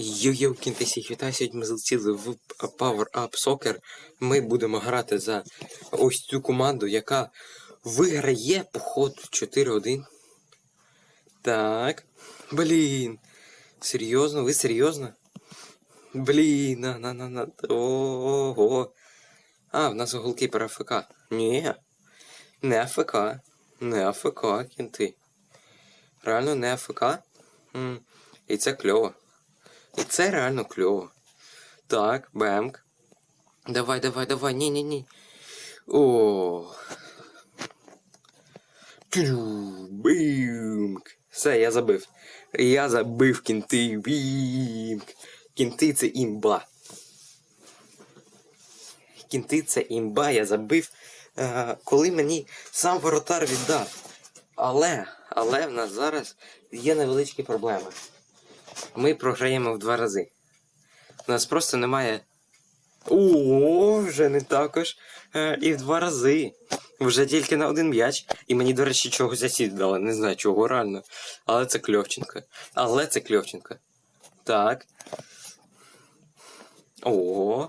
Йо-йо, кінти вітаю, сьогодні ми залетіли в Power Up Soccer. Ми будемо грати за ось цю команду, яка виграє по ходу 4-1. Так. Блін. Серйозно? Ви серйозно? Блін, на на на на Ого. А, в нас голкіпер АФК. Ні. Не АФК. Не АФК, кінти. Реально не АФК. І це кльово. І це реально кльово. Так, бемк. Давай, давай, давай. Ні, ні, ні. О. Бімк. Все, я забив. Я забив кінти. Бімк. Кінти це імба. Кінти це імба, я забив. Е, коли мені сам воротар віддав. Але, але в нас зараз є невеличкі проблеми ми програємо в два рази. У нас просто немає. О, вже не також. Е, і в два рази. Вже тільки на один м'яч. І мені, до речі, чогось засід дали. Не знаю чого реально. Але це кльовченко. Але це кльовченко. Так. О,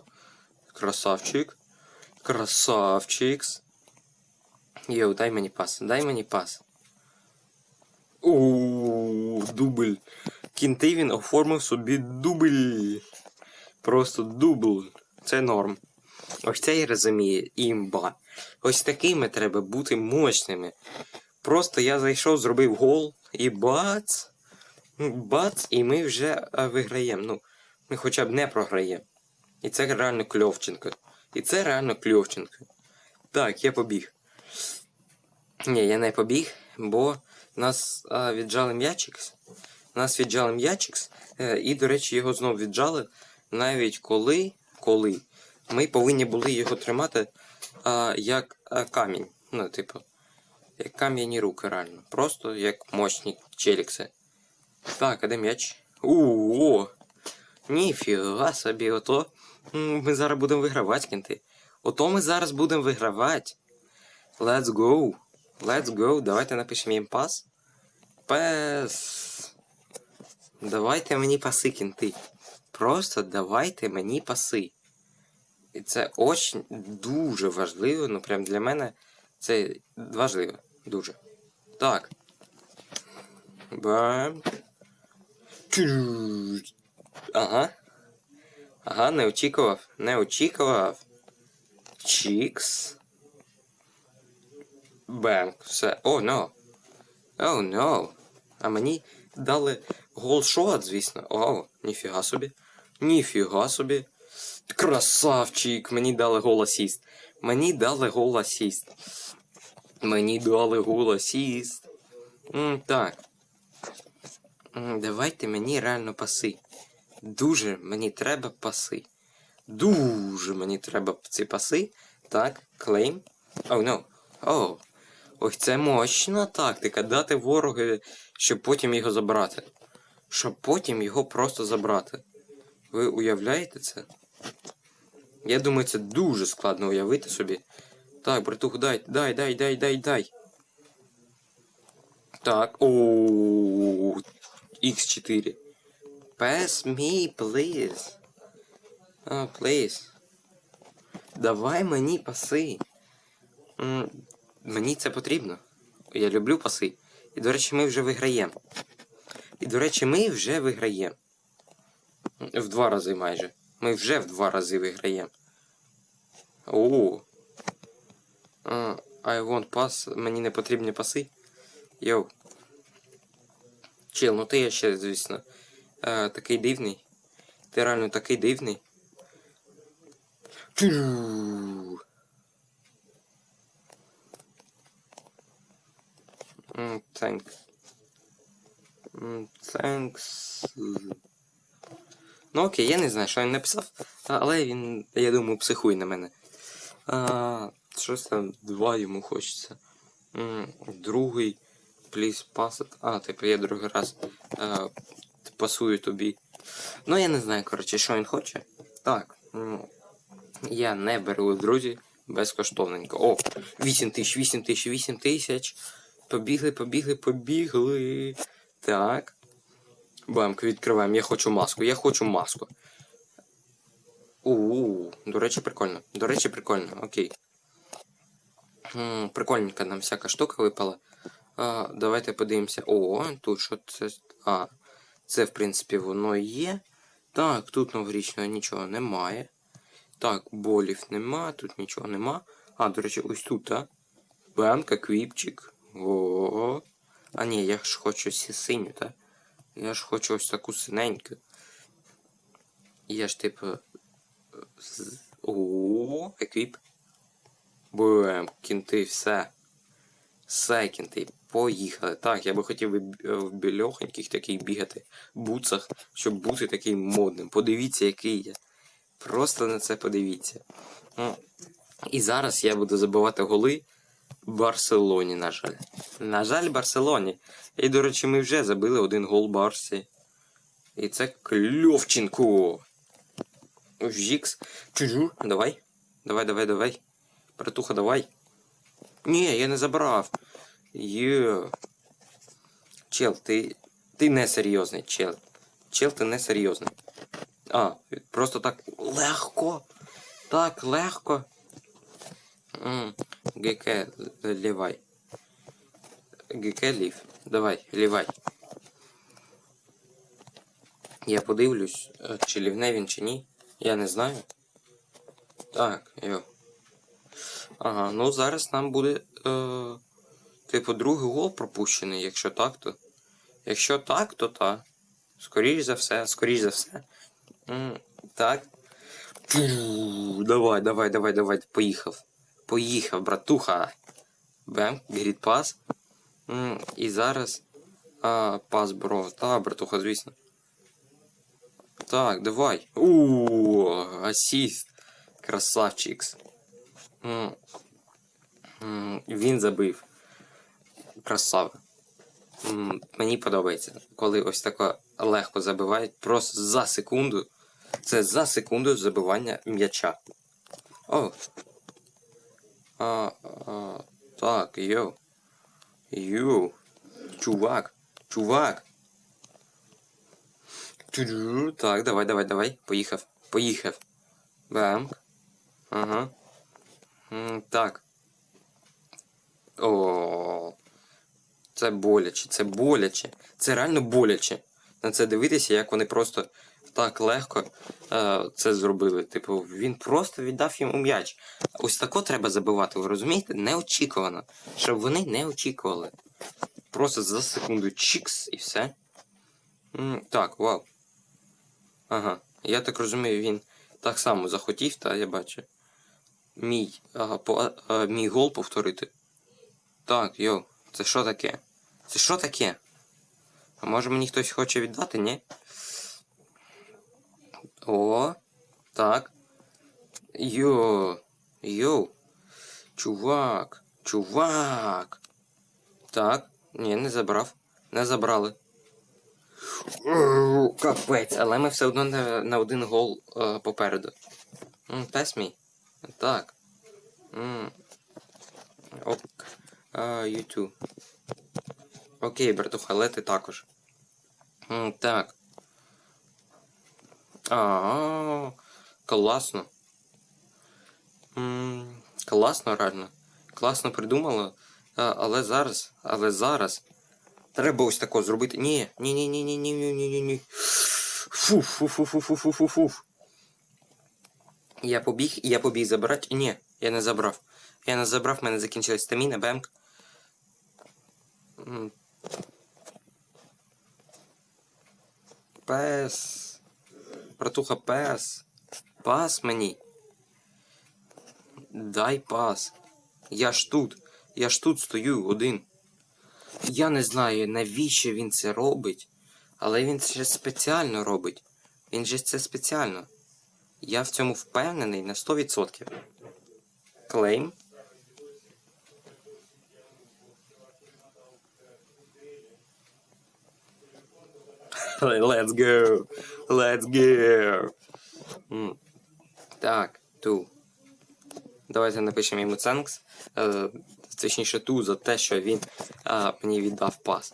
красавчик. Красавчикс. Йоу, дай мені пас. Дай мені пас. О, дубль. Кінти він оформив собі дубль. Просто дубл. Це норм. Ось це я розумію, імба. Ось такими треба бути мощними. Просто я зайшов, зробив гол і бац. Ну, Бац, і ми вже виграємо. Ну, ми хоча б не програємо. І це реально кльовченко. І це реально кльовченко. Так, я побіг. Ні, я не побіг, бо нас а, віджали м'ячикс. Нас віджали м'ячикс, е, і, до речі, його знов віджали, навіть коли, коли ми повинні були його тримати а, як а, камінь. Ну, типу, як кам'яні руки, реально. Просто як мощні челікси. Так, а де м'яч? У-о! Ніфіга собі, ото ми зараз будемо вигравати, кінти. Ото ми зараз будемо вигравати. Let's go. Let's go. Давайте напишемо їм пас. Пес. Давайте мені паси, кінти. Просто давайте мені паси. І це очень дуже важливо, ну прям для мене це важливо. Дуже. Так. Бам. Ага. Ага, не очікував. Не очікував. Чікс. Бем. Все. О, но. О, но. А мені дали голшот, звісно. О, ніфіга собі. Ніфіга собі. Красавчик! Мені дали гол. Мені дали гол асіст. Мені дали гол асіст. Так. Давайте мені реально паси. Дуже мені треба паси. Дуже мені треба ці паси. Так, клейм. О, ну. О. Ось це мощна тактика. Дати ворогові, щоб потім його забрати. Щоб потім його просто забрати. Ви уявляєте це? Я думаю, це дуже складно уявити собі. Так, братух, дай, дай, дай, дай, дай, дай. Так, о X4. Pass me, please. А, please. Давай мені паси. Мені це потрібно. Я люблю паси. І, до речі, ми вже виграємо. І, до речі, ми вже виграємо. В два рази майже. Ми вже в два рази виграємо. О. А, I want pass. Мені не потрібні паси. Йоу. Чел, ну ти я ще, звісно. е, такий дивний. Ти реально такий дивний. М, Thanks. Thanks. Ну окей, я не знаю, що він написав, але він, я думаю, психує на мене. А, щось там два йому хочеться. Другий, please pass it. А, типу я другий раз а, пасую тобі. Ну, я не знаю, коротше, що він хоче. Так. Я не беру друзі безкоштовненько. О, 8 тисяч, 8 тисяч, 8 тисяч. Побігли, побігли, побігли. Так. Бамк, відкриваємо. Я хочу маску. Я хочу маску. У, до речі, прикольно. До речі, прикольно. Окей. М, Прикольненька нам всяка штука випала. А, давайте подивимося. О, тут що це. А, це, в принципі, воно є. Так, тут новорічного нічого немає. Так, болів нема, тут нічого нема. А, до речі, ось тут, так? Банка, квіпчик. О. А ні, я ж хочу синю, так? Я ж хочу ось таку синеньку. Я ж типу. з- еквіп. Бем, кінти, все. Все, кінти, поїхали. Так, я би хотів е, в більохоньких таких бігати буцах, щоб бути таким модним. Подивіться, який я. Просто на це подивіться. І зараз я буду забивати голи Барселоні, на жаль. На жаль, Барселоні. І, до речі, ми вже забили один гол Барсі. І це Кльовченко. Жікс. Чужу. Давай. Давай, давай, давай. Братуха, давай. Ні, я не забрав. Є. Чел, ти. Ти не серйозний, чел. Чел, ти не серйозний. А, просто так легко. Так легко. М, ГК, лівай. ГК лів. Давай, лівай. Я подивлюсь, е, чи лівне він, чи ні. Я не знаю. Так, йо. Ага, ну зараз нам буде. Е, типу, другий гол пропущений, якщо так, то. Якщо так, то так. Скоріш за все, скоріш за все. М, так. Фу, давай, давай, давай, давай, поїхав. Поїхав, братуха. Бем, грід пас. І зараз. А, пас, бро. Та, братуха, звісно. Так, давай. У, асіст. Красавчикс. Він забив. Красава. Мені подобається, коли ось тако легко забивають просто за секунду. Це за секунду забивання м'яча. О. А, а, так, йоу. Йоу. Чувак. Чувак. Так, давай, давай, давай. Поїхав. Поїхав. Бам. Ага. Так. О. Це боляче, це боляче. Це реально боляче. На це дивитися, як вони просто так легко е, це зробили. Типу, він просто віддав йому м'яч. Ось тако треба забивати, ви розумієте? Неочікувано. Щоб вони не очікували. Просто за секунду чікс і все. Так, вау. Ага. Я так розумію, він так само захотів, та я бачу. Мій, ага, по, а, мій гол повторити. Так, йоу, це що таке? Це що таке? А може мені хтось хоче віддати, ні? О, так. Йо, йоу. Чувак, чувак. Так, ні, не забрав. Не забрали. Капець, але ми все одно на, на один гол е, попереду. М, Пес мій. Так. М. Ок. А, Юту. Окей, братуха, але ти також. М, Так. А, класно. Класно, реально. Класно придумала. Але зараз, але зараз. Треба ось тако зробити. Ні, ні, ні, ні, ні, ні, ні, ні, ні, ні. Фу, фу, фу, фу, фу, фу. Я побіг, я побіг забирати. Ні, я не забрав. Я не забрав, в мене закінчилась стаміна, бемк. Пес. Братуха, пес. Пас мені. Дай пас. Я ж тут. Я ж тут стою один. Я не знаю, навіщо він це робить, але він це спеціально робить. Він же це спеціально. Я в цьому впевнений на 100%. Клейм. Let's go! Let's go! Так, ту. Давайте напишемо йому. Е, точніше, ту за те, що він е, мені віддав пас.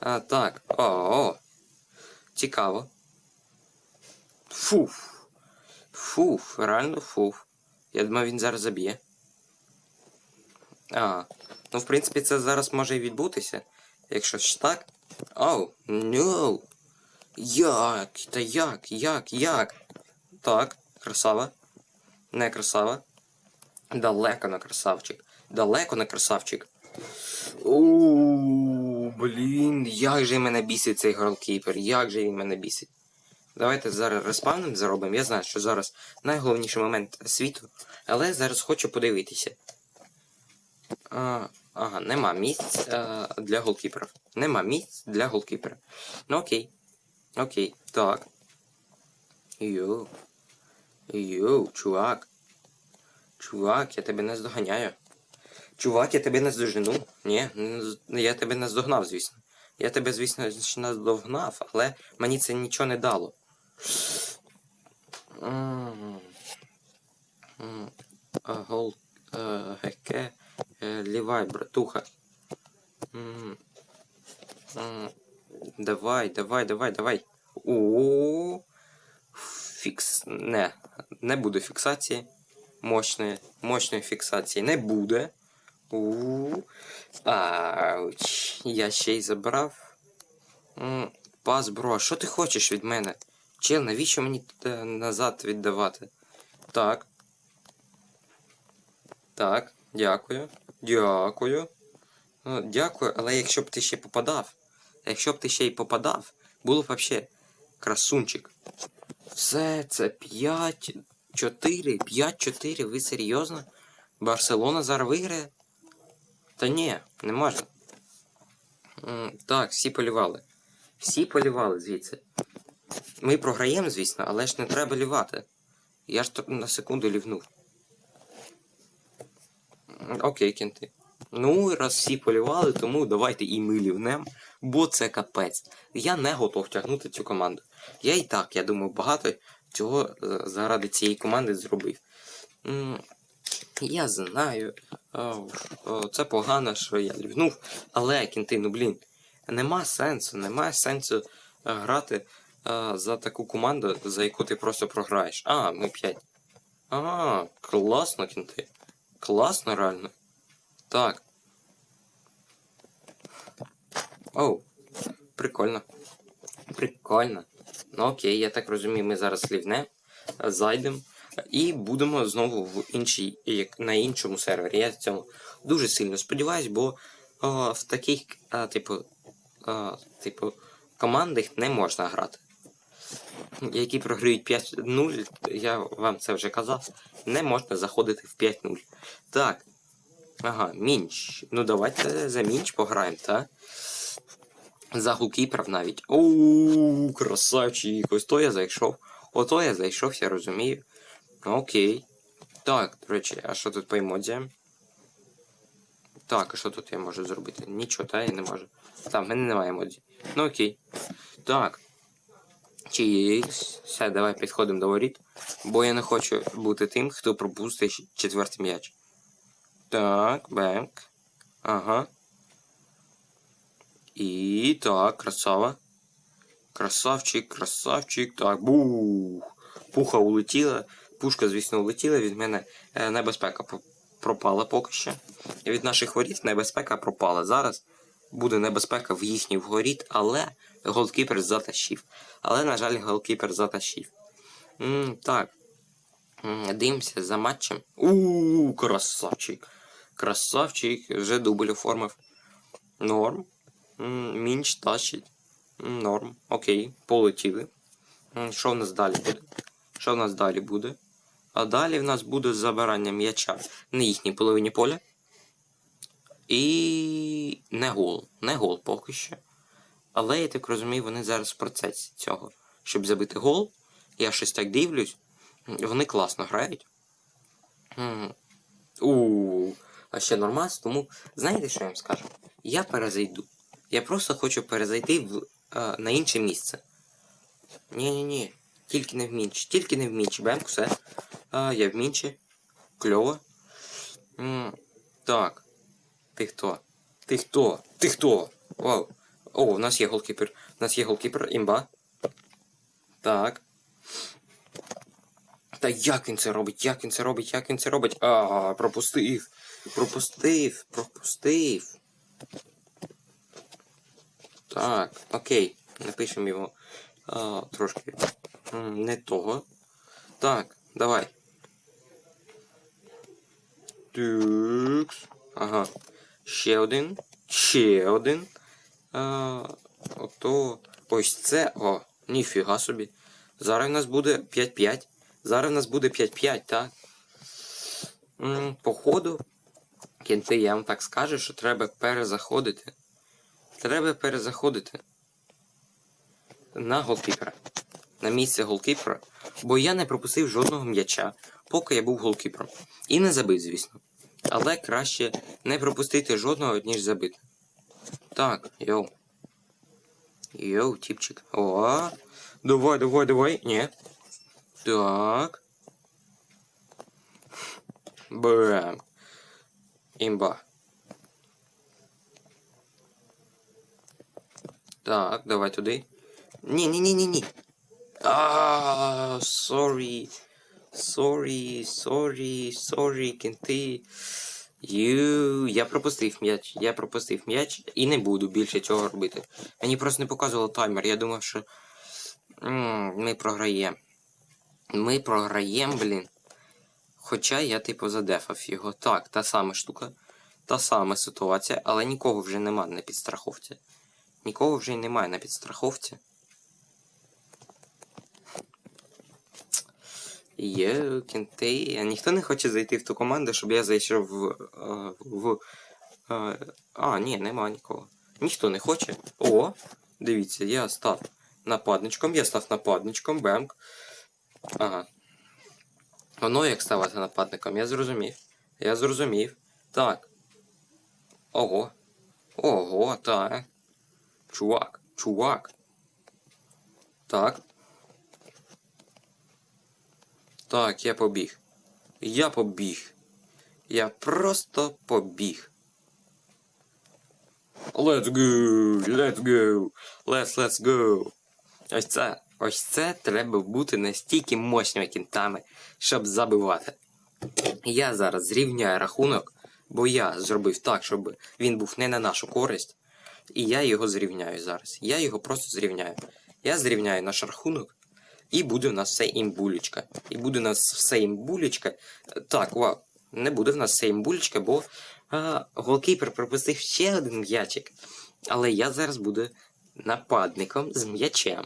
А, так. О, о. Цікаво. Фуф. Фуф, реально фуф. Я думаю, він зараз заб'є. А, ну в принципі це зараз може і відбутися. Якщо ж так. Оу, ну. Як? Та як? Як? Як? Так, красава. Не красава. Далеко не красавчик. Далеко не красавчик. Ууу, блін, як же мене бісить цей голкіпер, як же він мене бісить. Давайте зараз респавним заробимо. Я знаю, що зараз найголовніший момент світу, але зараз хочу подивитися. А, ага, нема місць а, для голкіперів. Нема місць для голкіпера. Ну окей. Окей, так. Йоу. Йоу, чувак. Чувак, я тебе не здоганяю. Чувак, я тебе не здожену. Ні, я тебе не здогнав, звісно. Я тебе, звісно, ж наздогнав, але мені це нічого не дало. М. М. А, Гол. е, Геке. Лівай, братуха. Давай, давай, давай, давай. О. Фікс. Не. Не буде фіксації. Мощної, мощної фіксації не буде. У. Ауч. Я ще й забрав. Пас, бро, що ти хочеш від мене? Чел, навіщо мені назад віддавати? Так. Так, дякую. Дякую. Ну, дякую, але якщо б ти ще попадав. Якщо б ти ще й попадав, було б вообще красунчик. Все, це 5, 4, 5, 4. Ви серйозно? Барселона зараз виграє? Та ні, не можна. Так, всі полівали. Всі полівали звідси. Ми програємо, звісно, але ж не треба лівати. Я ж на секунду лівнув. Окей, кінти. Ну, раз всі полівали, тому давайте і ми лівнем, бо це капець. Я не готов тягнути цю команду. Я і так, я думаю, багато цього е, заради цієї команди зробив. Я знаю, е, це погано, що я лівнув, але кінти, ну блін, нема сенсу, немає сенсу е, грати е, за таку команду, за яку ти просто програєш. А, ми 5. А, класно, кінти. Класно, реально. Так. Оу, прикольно. Прикольно. Ну окей, я так розумію, ми зараз лівне, зайдемо і будемо знову в іншій, на іншому сервері. Я в цьому дуже сильно сподіваюсь, бо о, в таких, а, типу, а, типу, командах не можна грати. Які програють 5-0, я вам це вже казав, не можна заходити в 5-0. Так. Ага, мінч. Ну давайте за мінч пограємо, так? За голкіперів навіть. Оу, красавчик. Ось то я зайшов. Ото я зайшов, я розумію. Окей. Так, до речі, а що тут по емодзіям? Так, а що тут я можу зробити? Нічого, та я не можу. Так, в мене немає емодзі. Ну окей. Так. Чікс. Все, давай підходимо до воріт. Бо я не хочу бути тим, хто пропустить четвертий м'яч. Так, бенк. Ага. І так, красава. Красавчик, красавчик. Так, бух. Пуха улетіла. Пушка, звісно, улетіла. Від мене е, небезпека пропала поки що. Від наших воріт небезпека пропала. Зараз буде небезпека в їхній воріт, але голкіпер затащив. Але, на жаль, голкіпер затащив. М, так. Дивимося за матчем. У, красавчик. Красавчик, вже дубль оформив. Норм. Мінч тащить. Норм. Окей, полетіли. Що в нас далі буде? Що в нас далі буде? А далі в нас буде забирання м'яча на їхній половині поля. І не гол. Не гол поки що. Але я так розумію, вони зараз в процесі цього. Щоб забити гол. Я щось так дивлюсь. Вони класно грають. М, У, а ще нормас, тому знаєте, що я вам скажу? Я перезайду. Я просто хочу перезайти в, е, на інше місце. Ні-ні-ні. Тільки не в мінч. Тільки не в мінч. Бем, все. А, я в мінчі. Кльово. М, так. Ти хто? Ти хто? Ти хто? Вау. О, у нас є голкіпер. У нас є голкіпер, імба. Так. Та як він це робить? Як він це робить? Як він це робить? А, пропустив. Пропустив, пропустив. Так, окей. Напишемо його а, трошки не того. Так, давай. Так. Ага. Ще один. Ще один. Ото. Ось це. О, ніфіга собі. Зараз у нас буде 5-5. Зараз у нас буде 5-5, так? Походу, кінти, я вам так скажу, що треба перезаходити. Треба перезаходити на голкіпера. На місце голкіпера. Бо я не пропустив жодного м'яча, поки я був голкіпером. І не забив, звісно. Але краще не пропустити жодного, ніж забити. Так, йоу. Йоу, типчик. О, давай, давай, давай. Ні. Так. Бэм. Имба. Так, давай туди. Ні, ні, ні, ні, ні. А, sorry. Sorry, sorry, sorry, кінти. Ю, я пропустив м'яч, я пропустив м'яч і не буду більше цього робити. Мені просто не показувало таймер, я думав, що ми програємо. Ми програємо, блін. Хоча я, типу, задефав його. Так, та сама штука, та сама ситуація, але нікого вже нема на підстраховці. Нікого вже немає на підстраховці. Є кінти. А ніхто не хоче зайти в ту команду, щоб я зайшов в. е, в е, а, ні, нема нікого. Ніхто не хоче. О, дивіться, я став нападничком, я став нападничком, бемк. Ага. Воно як ставати нападником, я зрозумів. Я зрозумів. Так. Ого. Ого, так. Чувак, чувак. Так. Так, я побіг. Я побіг. Я просто побіг. Let's go! Let's go! Let's let's go! Ось це, ось це треба бути настільки мощними кінтами, щоб забивати. Я зараз зрівняю рахунок, бо я зробив так, щоб він був не на нашу користь. І я його зрівняю зараз. Я його просто зрівняю. Я зрівняю наш рахунок, і буде в нас все імбулечка. І буде в нас все імбулечка. Так, вау, не буде в нас все імбулечка, бо а, голкіпер пропустив ще один м'ячик. Але я зараз буду нападником з м'ячем.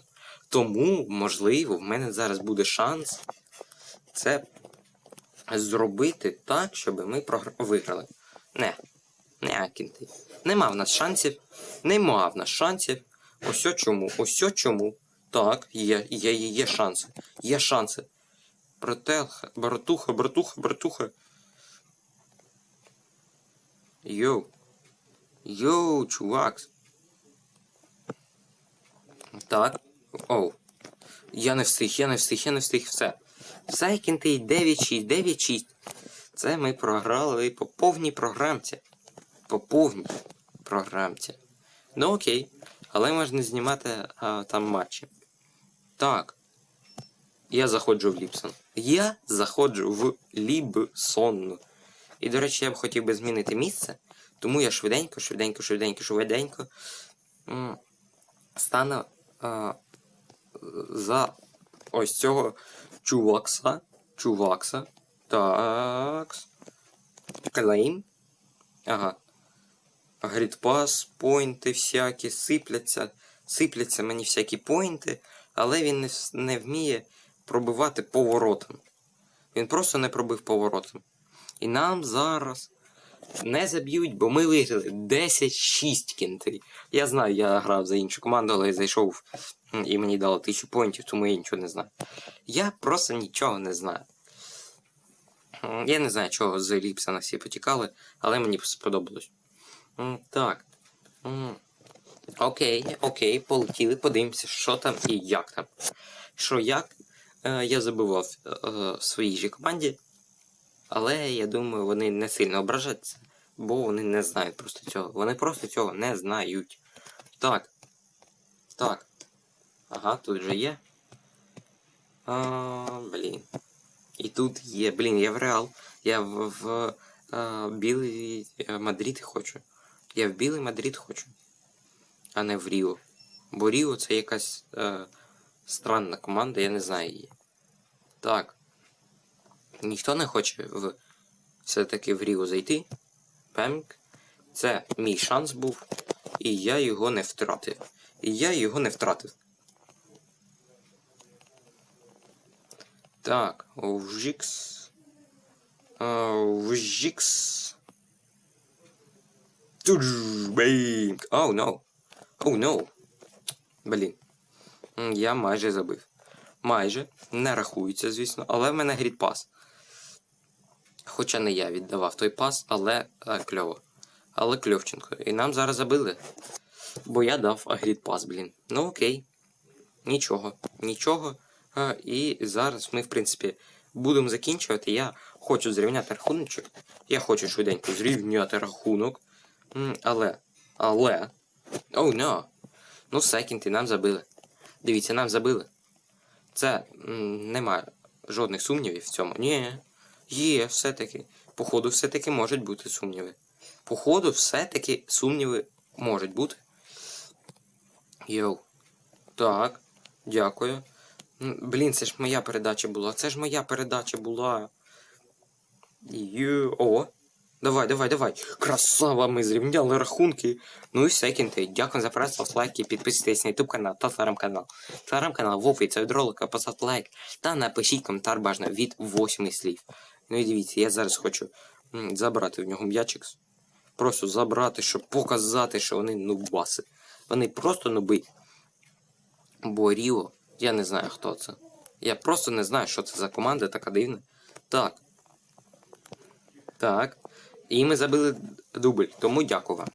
Тому, можливо, в мене зараз буде шанс це зробити так, щоб ми виграли. Не, не, кінти. Нема в нас шансів. Нема в нас шансів. Ось чому, ось чому. Так, є, є, є, є шанси. Є шанси. Брателха, братуха, братуха, братуха. Йоу. Йоу, чувак. Так. Оу. Я не встиг, я не встиг, я не встиг, все. Все, кінти 9-6, 9-6. Це ми програли по повній програмці. По повній програмці. Ну окей. Але можна знімати а, там матчі. Так. Я заходжу в Ліпсон. Я заходжу в Лібсон. І, до речі, я б хотів би змінити місце. Тому я швиденько, швиденько, швиденько, швиденько стану а, за ось цього чувакса. Чувакса. Такс. Клейм. Ага. Грідпас, поінти всякі, сипляться. Сипляться мені всякі поінти, але він не, не вміє пробивати поворотом. Він просто не пробив поворотом. І нам зараз не заб'ють, бо ми виграли 10-6 кінти. Я знаю, я грав за іншу команду, але я зайшов і мені дало 1000 поінтів, тому я нічого не знаю. Я просто нічого не знаю. Я не знаю, чого з Ліпсона всі потікали, але мені сподобалось. Так. Окей, окей, полетіли, подивимося, що там і як там. Що як е, я забивав е, своїй же команді, але я думаю, вони не сильно ображаться, бо вони не знають просто цього. Вони просто цього не знають. Так. Так. Ага, тут вже є. А, блін. І тут є. Блін, я в Реал. Я в, в а, білий е, Мадрид хочу. Я в білий Мадрид хочу. А не в Ріо. Бо Ріо це якась е, странна команда, я не знаю її. Так. Ніхто не хоче в все-таки в Ріо зайти. Пемк. Це мій шанс був. І я його не втратив. І я його не втратив. Так, Вжікс. Вжікс. Оу, no. Оу, no. Блін. Я майже забив. Майже. Не рахується, звісно, але в мене грід пас. Хоча не я віддавав той пас, але е, кльово. Але кльовченко. І нам зараз забили. Бо я дав агрід пас, блін. Ну окей. Нічого. Нічого. А, і зараз ми, в принципі, будемо закінчувати. Я хочу зрівняти рахуночок. Я хочу швиденько зрівняти рахунок. Але. Але. Оу, oh, no. Ну, секінд, і нам забили. Дивіться, нам забили. Це м, немає жодних сумнівів в цьому. Ні. Є, все-таки. Походу, все-таки можуть бути сумніви. Походу, все-таки сумніви можуть бути. Йоу. Так. Дякую. Блін, це ж моя передача була. Це ж моя передача була. Йо. О. Давай, давай, давай. Красава, ми зрівняли рахунки. Ну і все, кінти. Дякую за перегляд, ставте лайки, підписуйтесь на YouTube канал та телеграм-канал. Телеграм-канал в описі від ролика, поставте лайк та напишіть коментар бажано від 8 слів. Ну і дивіться, я зараз хочу забрати в нього м'ячик. Просто забрати, щоб показати, що вони нубаси. Вони просто нуби. Бо Ріо, я не знаю, хто це. Я просто не знаю, що це за команда така дивна. Так. Так. І ми забили дубль, тому дякую вам.